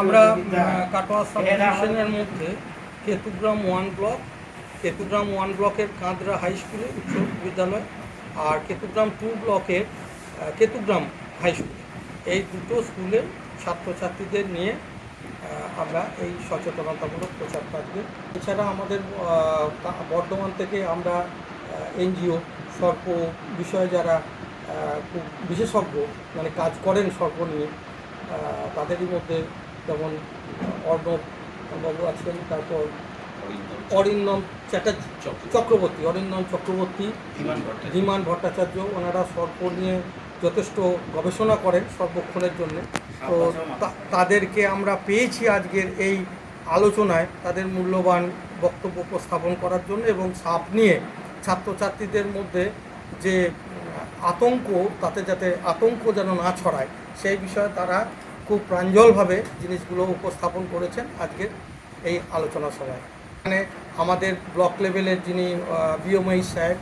আমরা কাটোয়া সাব ডিভিশনের মধ্যে Ketugram one block Ketugram one ব্লকের কাঁদরা হাই স্কুলে উচ্চ বিদ্যালয় আর কেতুগ্রাম টু ব্লকের কেতুগ্রাম হাই স্কুল। এই দুটো স্কুলের ছাত্রছাত্রীদের নিয়ে আমরা এই সচেতনতামূলক প্রচার থাকবে এছাড়া আমাদের বর্ধমান থেকে আমরা এনজিও সর্প বিষয়ে যারা খুব বিশেষজ্ঞ মানে কাজ করেন সর্প নিয়ে তাদেরই মধ্যে যেমন অর্ণব বাবু আছেন তারপর অরিন্দম চ্যাটার্জি চক্রবর্তী। অরিন্দম চক্রবর্তী ধীমান ভট্টাচার্য। ওনারা সর্প নিয়ে যথেষ্ট গবেষণা করেন সর্বক্ষণের জন্য। তো তাদেরকে আমরা পেয়েছি আজকের এই আলোচনায় তাদের মূল্যবান বক্তব্য উপস্থাপন করার জন্য এবং সাপ নিয়ে ছাত্রছাত্রীদের মধ্যে যে আতঙ্ক তাতে যাতে আতঙ্ক যেন না ছড়ায় সেই বিষয়ে তারা খুব প্রাঞ্জলভাবে জিনিসগুলো উপস্থাপন করেছেন আজকের এই আলোচনা সভায়। এখানে আমাদের ব্লক লেভেলের যিনি বিএমআই সাহেব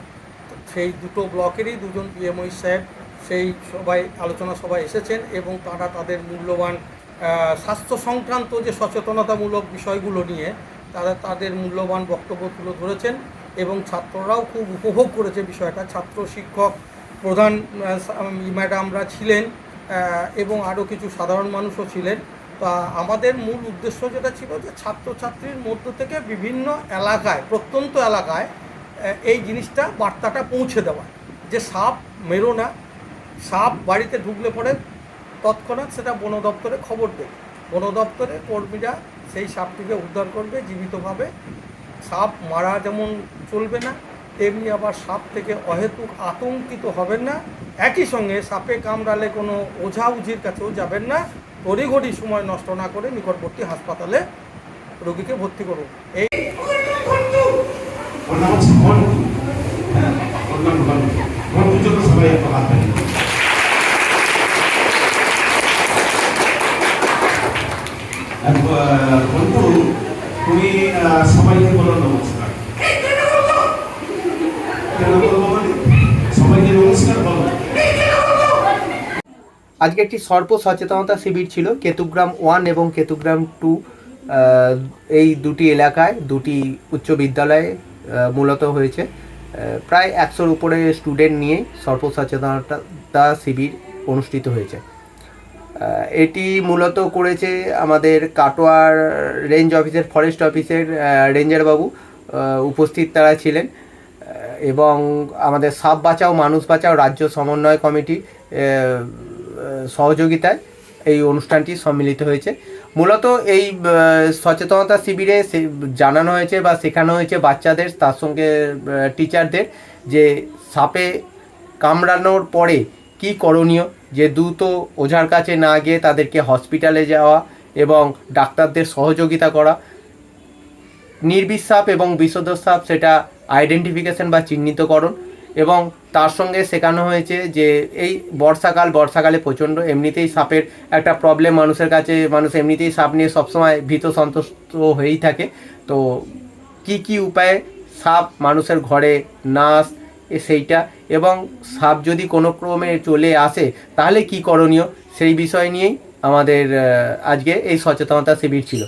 সেই দুটো ব্লকেরই দুজন বিএমআই সাহেব সেই সবাই আলোচনা সভায় এসেছেন এবং তারা তাদের মূল্যবান স্বাস্থ্য সংক্রান্ত যে সচেতনতামূলক বিষয়গুলো নিয়ে তারা তাদের মূল্যবান বক্তব্য তুলে ধরেছেন এবং ছাত্ররাও খুব উপভোগ করেছে বিষয়টা। ছাত্র শিক্ষক প্রধান ম্যাডামরা ছিলেন এবং আরও কিছু সাধারণ মানুষও ছিলেন। তা আমাদের মূল উদ্দেশ্য যেটা ছিল যে ছাত্রছাত্রীর মধ্য থেকে বিভিন্ন এলাকায়, প্রত্যন্ত এলাকায় এই জিনিসটা, বার্তাটা পৌঁছে দেওয়া। যে সাপ মেরো না, সাপ বাড়িতে ঢুকলে পরে তৎক্ষণাৎ সেটা বন দপ্তরে খবর দেবে। বন দপ্তরে কর্মীরা সেই সাপটিকে উদ্ধার করবে জীবিতভাবে। সাপ মারা যেমন চলবে না তেমনি আবার সাপ থেকে অহেতুক আতঙ্কিত হবেন না। একই সঙ্গে সাপে কামড়ালে কোনো ওঝা উঝির কাছেও যাবেন না। তড়িঘড়ি সময় নষ্ট না করে নিকটবর্তী হাসপাতালে রোগীকে ভর্তি করুন। এই ওর নাম হচ্ছে ঘন্টু আজকে একটি সর্প সচেতনতা শিবির ছিল কেতুগ্রাম ওয়ান এবং কেতুগ্রাম টু এই দুটি এলাকায় দুটি উচ্চ বিদ্যালয়ে মূলত হয়েছে। প্রায় একশোর উপরে স্টুডেন্ট নিয়ে সর্প সচেতনতা শিবির অনুষ্ঠিত হয়েছে। এটি মূলত করেছে আমাদের কাটোয়ার রেঞ্জ অফিসের ফরেস্ট অফিসের আহ, রেঞ্জার বাবু আহ, উপস্থিত তারা ছিলেন। এবং আমাদের সাপ বাঁচাও, মানুষ বাঁচাও রাজ্য সমন্বয় কমিটি সহযোগিতায় এই অনুষ্ঠানটি সম্মিলিত হয়েছে। মূলত এই সচেতনতা শিবিরে জানানো হয়েছে বা শেখানো হয়েছে বাচ্চাদের, তার সঙ্গে টিচারদের যে সাপে কামড়ানোর পরে কি করণীয়, যে দ্রুত ওঝার কাছে না গিয়ে তাদেরকে হসপিটালে যাওয়া এবং ডাক্তারদের সহযোগিতা করা। নির্বিষ সাপ এবং বিষধ সাপ সেটা আইডেন্টিফিকেশন বা চিহ্নিতকরণ এবং তার সঙ্গে শেখানো হয়েছে যে এই বর্ষাকাল, বর্ষাকালে প্রচণ্ড, এমনিতেই সাপের একটা প্রবলেম মানুষের কাছে, মানুষ এমনিতেই সাপ নিয়ে সবসময় ভীত, সন্তুষ্ট হয়েই থাকে। তো কি কি উপায়ে সাপ মানুষের ঘরে না আস- এ সেইটা এবং সাপ যদি কোনো ক্রমে চলে আসে, তাহলে কি করণীয়? সেই বিষয় নিয়েই আমাদের আজকে এই সচেতনতা শিবির ছিল।